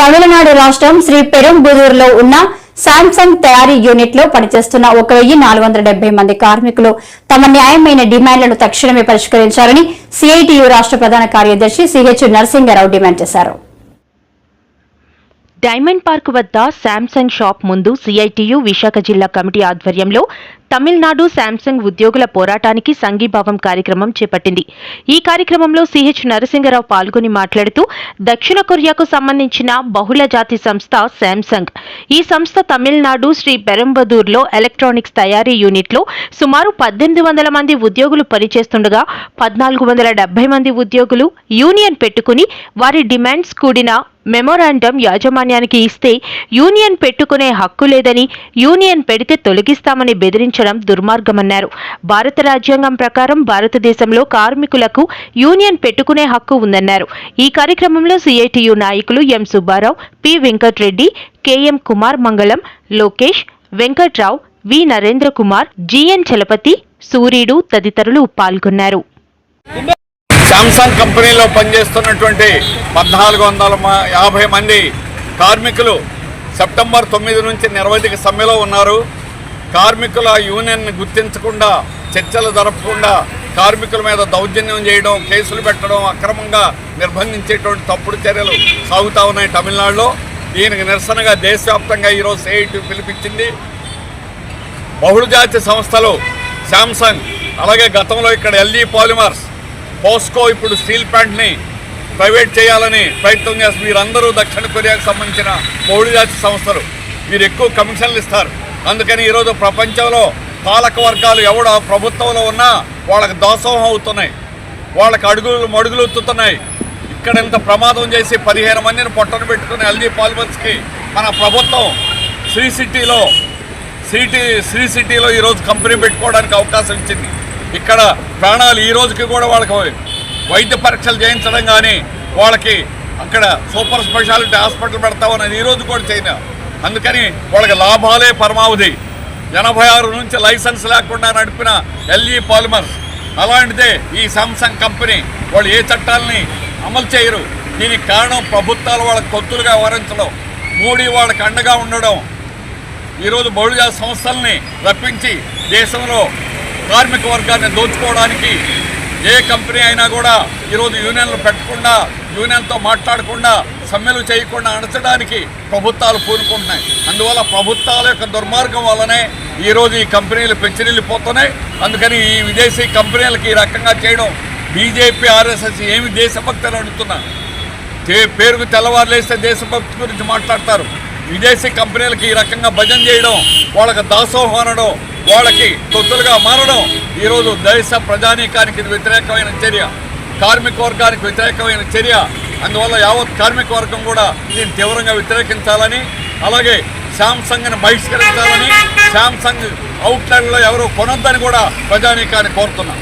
తమిళనాడు రాష్ట్రం శ్రీ పెరుంబుదూరులో ఉన్న శాంసంగ్ తయారీ యూనిట్లో పనిచేస్తున్న ఒక వెయ్యి నాలుగు వందల డెబ్బై మంది కార్మికులు తమ న్యాయమైన డిమాండ్లను తక్షణమే పరిష్కరించాలని సిఐటియు రాష్ట్ర ప్రధాన కార్యదర్శి సిహెచ్ నరసింగారావు డిమాండ్ చేశారు. డైమండ్ పార్క్ వద్ద శాంసంగ్ షాప్ ముందు సిఐటియు విశాఖ జిల్లా కమిటీ ఆధ్వర్యంలో తమిళనాడు శాంసంగ్ ఉద్యోగుల పోరాటానికి సంఘీభావం కార్యక్రమం చేపట్టింది. ఈ కార్యక్రమంలో సిహెచ్ నరసింగరావు పాల్గొని మాట్లాడుతూ దక్షిణ కొరియాకు సంబంధించిన బహుళ జాతి సంస్థ శాంసంగ్. ఈ సంస్థ తమిళనాడు శ్రీ పెరంబదూర్లో ఎలక్ట్రానిక్స్ తయారీ యూనిట్లో సుమారు పద్దెనిమిది వందల మంది ఉద్యోగులు పనిచేస్తుండగా పద్నాలుగు వందల డెబ్బై మంది ఉద్యోగులు యూనియన్ పెట్టుకుని వారి డిమాండ్స్ కూడిన మెమోరాండం యాజమాన్యానికి ఇస్తే యూనియన్ పెట్టుకునే హక్కు లేదని యూనియన్ పెడితే తొలగిస్తామని బెదిరించడం దుర్మార్గమన్నారు. భారత రాజ్యాంగం ప్రకారం భారతదేశంలో కార్మికులకు యూనియన్ పెట్టుకునే హక్కు ఉందన్నారు. ఈ కార్యక్రమంలో సిఐటియు నాయకులు M Subbarao P Venkatreddy KM Kumar Mangalam Lokesh Venkatrao V Narendra Kumar GN Chalapathi Suryudu తదితరులు పాల్గొన్నారు. శాంసంగ్ కంపెనీలో పనిచేస్తున్నటువంటి పద్నాలుగు వందల యాభై మంది కార్మికులు సెప్టెంబర్ తొమ్మిది నుంచి నిరవధిక సమ్మెలో ఉన్నారు. కార్మికుల యూనియన్ గుర్తించకుండా చర్చలు జరపకుండా కార్మికుల మీద దౌర్జన్యం చేయడం కేసులు పెట్టడం అక్రమంగా నిర్బంధించేటువంటి తప్పుడు చర్యలు సాగుతూ ఉన్నాయి తమిళనాడులో. దీనికి నిరసనగా దేశవ్యాప్తంగా ఈరోజు సిఐటి పిలిపించింది. బహుళజాతి సంస్థలు శాంసంగ్ అలాగే గతంలో ఇక్కడ ఎల్ఈ పాలిమర్స్ పోస్కో ఇప్పుడు స్టీల్ ప్లాంట్ని ప్రైవేట్ చేయాలని ప్రయత్నం చేస్తారు మీరందరూ దక్షిణ కొరియాకు సంబంధించిన బహుళజాతి సంస్థలు. మీరు ఎక్కువ కమిషన్లు ఇస్తారు. అందుకని ఈరోజు ప్రపంచంలో పాలక వర్గాలు ఎవడ ప్రభుత్వంలో ఉన్నా వాళ్ళకి దోసోహం అవుతున్నాయి. వాళ్ళకి అడుగులు మడుగులు ఉత్తుతున్నాయి ఇక్కడ ఇంత ప్రమాదం చేసి పదిహేను మందిని పొట్టను పెట్టుకుని ఎల్జీ పాలిమర్స్కి మన ప్రభుత్వం శ్రీ సిటీలో సిటీ శ్రీ సిటీలో ఈరోజు కంపెనీ పెట్టుకోవడానికి అవకాశం ఇచ్చింది. ఇక్కడ ప్రాణాలు ఈ రోజుకి కూడా వాళ్ళకి వైద్య పరీక్షలు చేయించడం కానీ వాళ్ళకి అక్కడ సూపర్ స్పెషాలిటీ హాస్పిటల్ పెడతామని ఈరోజు కూడా చైనా అందుకని వాళ్ళకి లాభాలే పరమావధి. ఎనభై ఆరు నుంచి లైసెన్స్ లేకుండా నడిపిన ఎల్ఈ పాలిమర్స్ అలాంటిదే ఈ సామ్సంగ్ కంపెనీ. వాళ్ళు ఏ చట్టాలని అమలు చేయరు. దీనికి కారణం ప్రభుత్వాలు వాళ్ళకి కొత్తులుగా వివరించడం మోడీ వాళ్ళకి అండగా ఉండడం. ఈరోజు బహుళజాతి సంస్థల్ని రప్పించి దేశంలో కార్మిక వర్గాన్ని దోచుకోవడానికి ఏ కంపెనీ అయినా కూడా ఈరోజు యూనియన్లు పెట్టకుండా యూనియన్తో మాట్లాడకుండా సమ్మెలు చేయకుండా అణచడానికి ప్రభుత్వాలు పూనుకుంటున్నాయి. అందువల్ల ప్రభుత్వాల యొక్క దుర్మార్గం వల్లనే ఈరోజు ఈ కంపెనీలు పెంచిరిల్లిపోతున్నాయి అందుకని ఈ విదేశీ కంపెనీలకి ఈ రకంగా చేయడం బీజేపీ ఆర్ఎస్ఎస్ ఏమి దేశభక్తి అని అడుగుతున్నా పేరుకు తెల్లవారులేస్తే దేశభక్తి గురించి మాట్లాడతారు. విదేశీ కంపెనీలకి ఈ రకంగా భజన చేయడం వాళ్ళకి దాసోహం అనడం వాళ్ళకి తొత్తులుగా మారడం. ఈరోజు దేశ ప్రజానీకానికి ఇది వ్యతిరేకమైన చర్య కార్మిక వర్గానికి వ్యతిరేకమైన చర్య. అందువల్ల యావత్ కార్మిక వర్గం కూడా దీన్ని తీవ్రంగా వ్యతిరేకించాలని అలాగే శాంసంగ్ని బహిష్కరించాలని శాంసంగ్ అవుట్లెట్లో ఎవరు కొనొద్దని కూడా ప్రజానీకాన్ని కోరుతున్నాం.